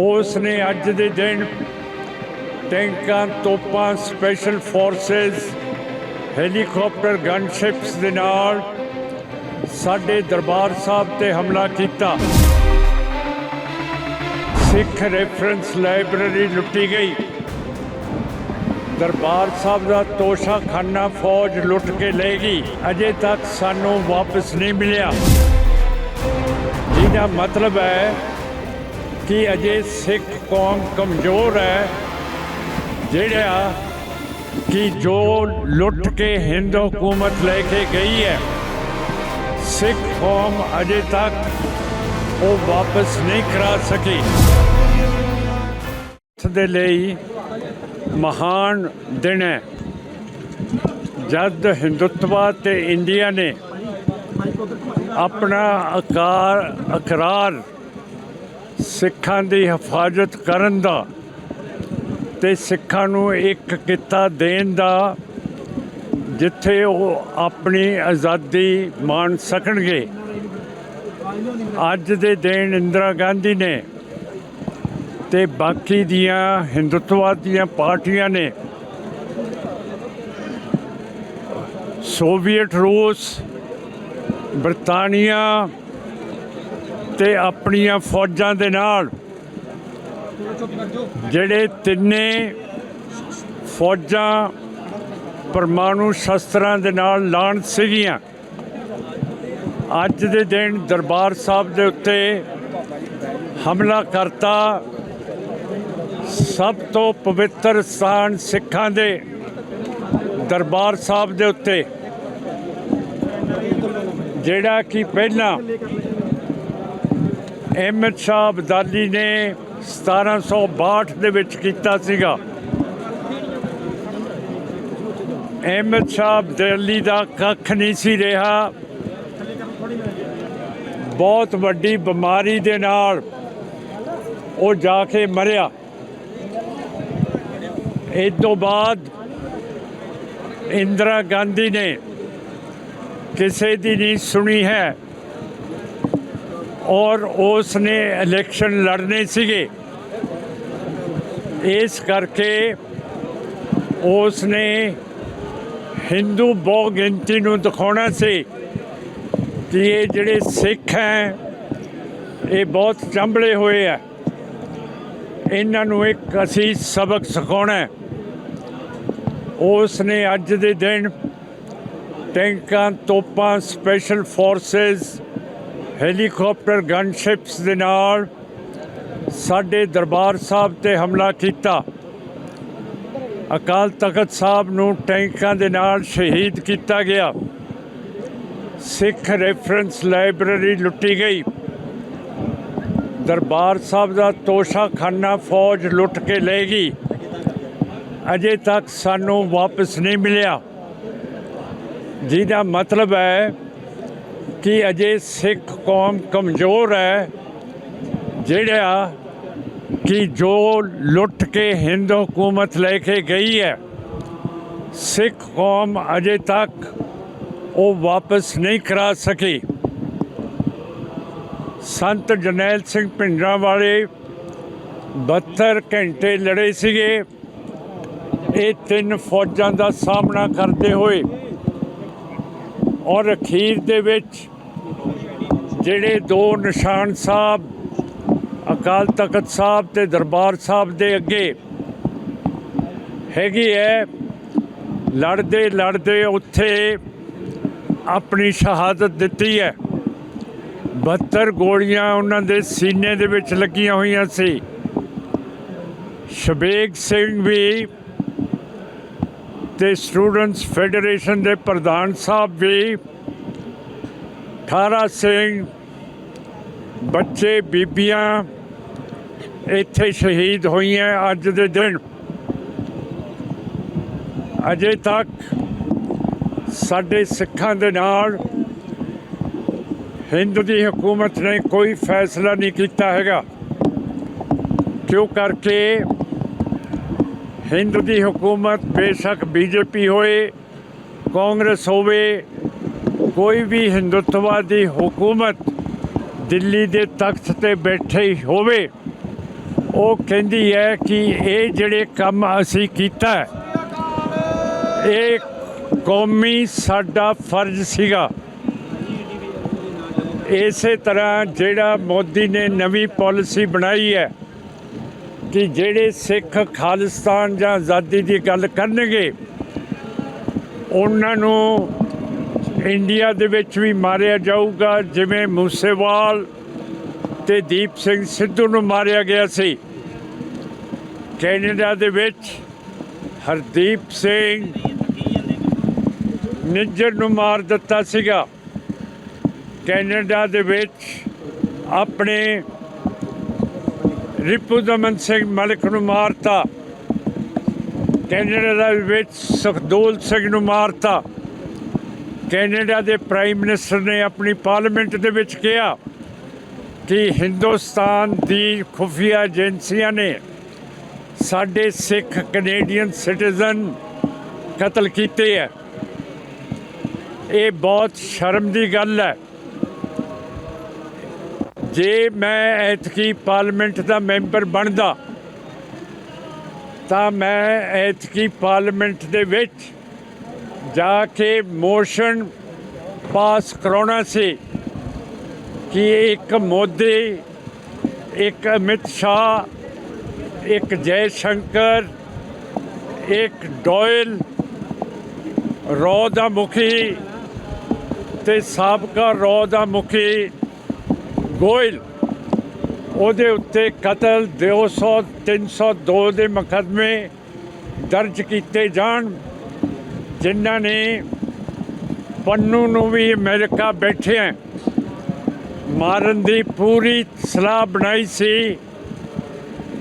ਉਸ ਨੇ ਅੱਜ ਦੇ ਦਿਨ ਟੈਂਕਾਂ, ਤੋਪਾਂ ਸਪੈਸ਼ਲ ਫੋਰਸਸ ਹੈਲੀਕਾਪਟਰ ਗਨਸ਼ਿਪਸ ਦੇ ਨਾਲ ਸਾਡੇ ਦਰਬਾਰ ਸਾਹਿਬ ਤੇ ਹਮਲਾ ਕੀਤਾ। ਸਿੱਖ ਰੈਫਰੈਂਸ ਲਾਇਬ੍ਰੇਰੀ ਲੁੱਟੀ ਗਈ। ਦਰਬਾਰ ਸਾਹਿਬ ਦਾ ਤੋਸ਼ਾਖਾਨਾ ਫੌਜ ਲੁੱਟ ਕੇ ਲੈ ਗਈ। ਅਜੇ ਤੱਕ ਸਾਨੂੰ ਵਾਪਸ ਨਹੀਂ ਮਿਲਿਆ। ਜਿਹਦਾ ਮਤਲਬ ਹੈ ਕਿ ਅਜੇ ਸਿੱਖ ਕੌਮ ਕਮਜ਼ੋਰ ਹੈ, ਜਿਹੜਾ ਕਿ ਜੋ ਲੁੱਟ ਕੇ ਹਿੰਦ ਹਕੂਮਤ ਲੈ ਕੇ ਗਈ ਹੈ, ਸਿੱਖ ਕੌਮ ਅਜੇ ਤੱਕ ਉਹ ਵਾਪਸ ਨਹੀਂ ਕਰਾ ਸਕੀ। ਦੇ ਲਈ ਮਹਾਨ ਦਿਨ ਹੈ। ਜਦ ਹਿੰਦੁੱਤਵਾ ਤੇ ਇੰਡੀਆ ਨੇ ਆਪਣਾ ਆਕਾਰ ਅਕਰਾਰ ਸਿੱਖਾਂ ਦੀ ਹਿਫਾਜ਼ਤ ਕਰਨ ਦਾ ਤੇ ਸਿੱਖਾਂ ਨੂੰ ਇੱਕ ਕਿੱਤਾ ਦੇਣ ਦਾ ਜਿੱਥੇ ਉਹ ਆਪਣੀ ਆਜ਼ਾਦੀ ਮਾਣ ਸਕਣਗੇ। ਅੱਜ ਦੇ ਦਿਨ ਇੰਦਰਾ ਗਾਂਧੀ ਨੇ ਤੇ ਬਾਕੀ ਦੀਆਂ ਹਿੰਦੁੱਤਵਾਦ ਦੀਆਂ ਪਾਰਟੀਆਂ ਨੇ, ਸੋਵੀਅਤ ਰੂਸ, ਬਰਤਾਨੀਆ ਤੇ ਆਪਣੀਆਂ ਫੌਜਾਂ ਦੇ ਨਾਲ ਜਿਹੜੇ ਤਿੰਨੇ ਫੌਜਾਂ ਪਰਮਾਣੂ ਸ਼ਸਤਰਾਂ ਦੇ ਨਾਲ ਲਾਣ ਸੀਗੀਆਂ। ਅੱਜ ਦੇ ਦਿਨ ਦਰਬਾਰ ਸਾਹਿਬ ਦੇ ਉੱਤੇ ਹਮਲਾ ਕਰਤਾ। ਸਭ ਤੋਂ ਪਵਿੱਤਰ ਸਥਾਨ ਸਿੱਖਾਂ ਦੇ ਦਰਬਾਰ ਸਾਹਿਬ ਦੇ ਉੱਤੇ। ਜਿਹੜਾ ਕਿ ਪਹਿਲਾਂ ਅਹਿਮਦ ਸ਼ਾਹ ਅਬਦਾਲੀ ਨੇ 1762 ਦੇ ਵਿੱਚ ਕੀਤਾ ਸੀਗਾ। ਅਹਿਮਦ ਸ਼ਾਹ ਅਬਦਾਲੀ ਦਾ ਕੱਖ ਨਹੀਂ ਸੀ ਰਿਹਾ। ਬਹੁਤ ਵੱਡੀ ਬਿਮਾਰੀ ਦੇ ਨਾਲ ਉਹ ਜਾ ਕੇ ਮਰਿਆ। ਇਸ ਤੋਂ ਬਾਅਦ ਇੰਦਰਾ ਗਾਂਧੀ ਨੇ ਕਿਸੇ ਦੀ ਨਹੀਂ ਸੁਣੀ ਹੈ। ਔਰ ਉਸ ਨੇ ਇਲੈਕਸ਼ਨ ਲੜਨੇ ਸੀਗੇ। ਇਸ ਕਰਕੇ ਉਸ ਨੇ ਹਿੰਦੂ ਬਹੁ ਗਿਣਤੀ ਨੂੰ ਦਿਖਾਉਣਾ ਸੀ ਕਿ ਇਹ ਜਿਹੜੇ ਸਿੱਖ ਹੈ, ਇਹ ਬਹੁਤ ਚੰਬਲੇ ਹੋਏ ਆ। ਇਹਨਾਂ ਨੂੰ ਇੱਕ ਅਸੀਂ ਸਬਕ ਸਿਖਾਉਣਾ ਉਸ ਨੇ ਅੱਜ ਦੇ ਦਿਨ ਟੈਂਕਾਂ, ਤੋਪਾਂ ਸਪੈਸ਼ਲ ਫੋਰਸਸ ਹੈਲੀਕਾਪਟਰ ਗਨਸ਼ਿਪਸ ਦੇ ਨਾਲ ਸਾਡੇ ਦਰਬਾਰ ਸਾਹਿਬ ਤੇ ਹਮਲਾ ਕੀਤਾ। ਅਕਾਲ ਤਖਤ ਸਾਹਿਬ ਨੂੰ ਟੈਂਕਾਂ ਦੇ ਨਾਲ ਸ਼ਹੀਦ ਕੀਤਾ ਗਿਆ। ਸਿੱਖ ਰੈਫਰੈਂਸ ਲਾਇਬ੍ਰੇਰੀ ਲੁੱਟੀ ਗਈ। ਦਰਬਾਰ ਸਾਹਿਬ ਦਾ ਤੋਸ਼ਾਖਾਨਾ ਫੌਜ ਲੁੱਟ ਕੇ ਲੈ ਗਈ। ਅਜੇ ਤੱਕ ਸਾਨੂੰ ਵਾਪਸ ਨਹੀਂ ਮਿਲਿਆ। ਜਿਹਦਾ ਮਤਲਬ ਹੈ ਕਿ ਅਜੇ ਸਿੱਖ ਕੌਮ ਕਮਜ਼ੋਰ ਹੈ, ਜਿਹੜਾ ਕਿ ਜੋ ਲੁੱਟ ਕੇ ਹਿੰਦ ਹਕੂਮਤ ਲੈ ਕੇ ਗਈ ਹੈ, ਸਿੱਖ ਕੌਮ ਅਜੇ ਤੱਕ ਉਹ ਵਾਪਸ ਨਹੀਂ ਕਰਾ ਸਕੀ। ਸੰਤ ਜਰਨੈਲ ਸਿੰਘ ਭਿੰਡਰਾਂ ਵਾਲੇ 72 ਘੰਟੇ ਲੜੇ ਸੀਗੇ। ਇਹ ਤਿੰਨ ਫੌਜਾਂ ਦਾ ਸਾਹਮਣਾ ਕਰਦੇ ਹੋਏ ਔਰ ਅਖੀਰ ਦੇ ਵਿੱਚ ਜਿਹੜੇ ਦੋ ਨਿਸ਼ਾਨ ਸਾਹਿਬ, ਅਕਾਲ ਤਖਤ ਸਾਹਿਬ ਤੇ ਦਰਬਾਰ ਸਾਹਿਬ ਦੇ ਅੱਗੇ ਹੈਗੀ ਹੈ ਲੜਦੇ ਲੜਦੇ ਉੱਥੇ ਆਪਣੀ ਸ਼ਹਾਦਤ ਦਿੱਤੀ ਹੈ 72 ਗੋਲੀਆਂ ਉਹਨਾਂ ਦੇ ਸੀਨੇ ਦੇ ਵਿੱਚ ਲੱਗੀਆਂ ਹੋਈਆਂ ਸੀ। ਸ਼ਬੇਗ ਸਿੰਘ ਵੀ ਤੇ ਸਟੂਡੈਂਟਸ ਫੈਡਰੇਸ਼ਨ ਦੇ ਪ੍ਰਧਾਨ ਸਾਹਿਬ ਵੀ 18 ਸਿੰਘ, ਬੱਚੇ, ਬੀਬੀਆਂ ਇੱਥੇ ਸ਼ਹੀਦ ਹੋਈਆਂ ਅੱਜ ਦੇ ਦਿਨ। ਅਜੇ ਤੱਕ ਸਾਡੇ ਸਿੱਖਾਂ ਦੇ ਨਾਲ ਹਿੰਦ ਦੀ ਹਕੂਮਤ ਨੇ ਕੋਈ ਫੈਸਲਾ ਨਹੀਂ ਕੀਤਾ ਹੈਗਾ। ਕਿਉਂ ਕਰਕੇ ਹਿੰਦ ਦੀ ਹਕੂਮਤ ਬੇਸ਼ੱਕ ਬੀਜੇਪੀ ਹੋਏ, ਕਾਂਗਰਸ ਹੋਵੇ, ਕੋਈ ਵੀ ਹਿੰਦੁੱਤਵਾਦੀ ਹਕੂਮਤ ਦਿੱਲੀ ਦੇ ਤਖਤ ਤੇ ਬੈਠੇ ਹੋਵੇ, ਉਹ ਕਹਿੰਦੀ ਹੈ ਕਿ ਇਹ ਜਿਹੜੇ ਕੰਮ ਅਸੀਂ ਕੀਤਾ, ਇਹ ਕੌਮੀ ਸਾਡਾ ਫਰਜ਼ ਸੀਗਾ। ਇਸੇ ਤਰ੍ਹਾਂ ਜਿਹੜਾ ਮੋਦੀ ਨੇ ਨਵੀਂ ਪਾਲਿਸੀ ਬਣਾਈ ਹੈ ਕਿ ਜਿਹੜੇ ਸਿੱਖ ਖਾਲਿਸਤਾਨ ਜਾਂ ਆਜ਼ਾਦੀ ਦੀ ਗੱਲ ਕਰਨਗੇ, ਉਹਨਾਂ ਨੂੰ ਇੰਡੀਆ ਦੇ ਵਿੱਚ ਵੀ ਮਾਰਿਆ ਜਾਊਗਾ, ਜਿਵੇਂ ਮੂਸੇਵਾਲ ਤੇ ਦੀਪ ਸਿੰਘ ਸਿੱਧੂ ਨੂੰ ਮਾਰਿਆ ਗਿਆ ਸੀ। ਕੈਨੇਡਾ ਦੇ ਵਿੱਚ ਹਰਦੀਪ ਸਿੰਘ ਨਿੱਜਰ ਨੂੰ ਮਾਰ ਦਿੱਤਾ ਸੀਗਾ। ਕੈਨੇਡਾ ਦੇ ਵਿੱਚ ਆਪਣੇ ਰਿਪੂ ਦਮਨ ਸਿੰਘ, ਮਲਿਕ ਨੂੰ ਮਾਰਤਾ। ਕੈਨੇਡਾ ਦੇ ਵਿੱਚ ਸੁਖਦੋਲ ਸਿੰਘ ਨੂੰ ਮਾਰਤਾ। ਕੈਨੇਡਾ ਦੇ ਪ੍ਰਾਈਮ ਮਿਨਿਸਟਰ ਨੇ ਆਪਣੀ ਪਾਰਲੀਮੈਂਟ ਦੇ ਵਿੱਚ ਕਿਹਾ ਕਿ ਹਿੰਦੁਸਤਾਨ ਦੀ ਖੁਫੀਆ ਏਜੰਸੀਆਂ ਨੇ ਸਾਡੇ ਸਿੱਖ ਕੈਨੇਡੀਅਨ ਸਿਟੀਜ਼ਨ ਕਤਲ ਕੀਤੇ ਹੈ। ਇਹ ਬਹੁਤ ਸ਼ਰਮ ਦੀ ਗੱਲ ਹੈ। ਜੇ ਮੈਂ ਐਤਕੀ ਪਾਰਲੀਮੈਂਟ ਦਾ ਮੈਂਬਰ ਬਣਦਾ, ਤਾਂ ਮੈਂ ਐਤਕੀ ਪਾਰਲੀਮੈਂਟ ਦੇ ਵਿੱਚ ਜਾ ਕੇ ਮੋਸ਼ਨ ਪਾਸ ਕਰਾਉਣਾ ਸੀ ਕਿ ਇੱਕ ਮੋਦੀ, ਇੱਕ ਅਮਿਤ ਸ਼ਾਹ, ਇੱਕ ਜੈ ਸ਼ੰਕਰ ਇੱਕ ਡੋਇਲ, ਰੋ ਦਾ ਮੁਖੀ ਤੇ ਸਾਬਕਾ ਰੋ ਦਾ ਮੁਖੀ ਗੋਇਲ। ਉਹਦੇ ਉੱਤੇ ਕਤਲ 200 302 ਦੇ ਮੁਕੱਦਮੇ ਦਰਜ ਕੀਤੇ ਜਾਣ, ਜਿਨ੍ਹਾਂ ਨੇ ਪੰਨੂ ਨੂੰ ਵੀ ਅਮਰੀਕਾ ਬੈਠਿਆਂ ਮਾਰਨ ਦੀ ਪੂਰੀ ਸਲਾਹ ਬਣਾਈ ਸੀ,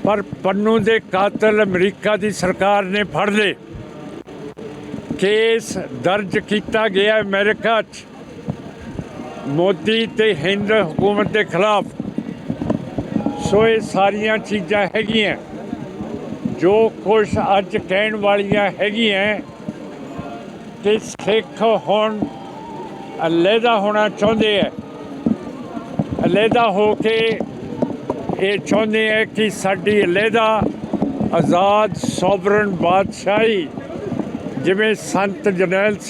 ਪਰ ਪੰਨੂ ਦੇ ਕਾਤਲ ਅਮਰੀਕਾ ਦੀ ਸਰਕਾਰ ਨੇ ਫੜ ਲਏ। ਕੇਸ ਦਰਜ ਕੀਤਾ ਗਿਆ ਅਮਰੀਕਾ 'ਚ। ਮੋਦੀ ਤੇ ਹਿੰਦ ਹਕੂਮਤ ਦੇ ਖਿਲਾਫ ਸੋ ਇਹ ਸਾਰੀਆਂ ਚੀਜ਼ਾਂ ਹੈਗੀਆਂ। ਜੋ ਕੁਝ ਅੱਜ ਕਹਿਣ ਵਾਲੀਆਂ ਹੈਗੀਆਂ ਕਿ ਸਿੱਖ ਹੁਣ ਅਲੱਗਾ ਹੋਣਾ ਚਾਹੁੰਦੇ ਹੈ ਅਲੱਗਾ ਹੋ ਕੇ ਇਹ ਚਾਹੁੰਦੇ ਹੈ ਕਿ ਸਾਡੀ ਅਲੱਗਾ ਆਜ਼ਾਦ ਸੋਵਰਨ ਬਾਦਸ਼ਾਹੀ, ਜਿਵੇਂ ਸੰਤ ਜਰਨੈਲ ਸਿੰਘ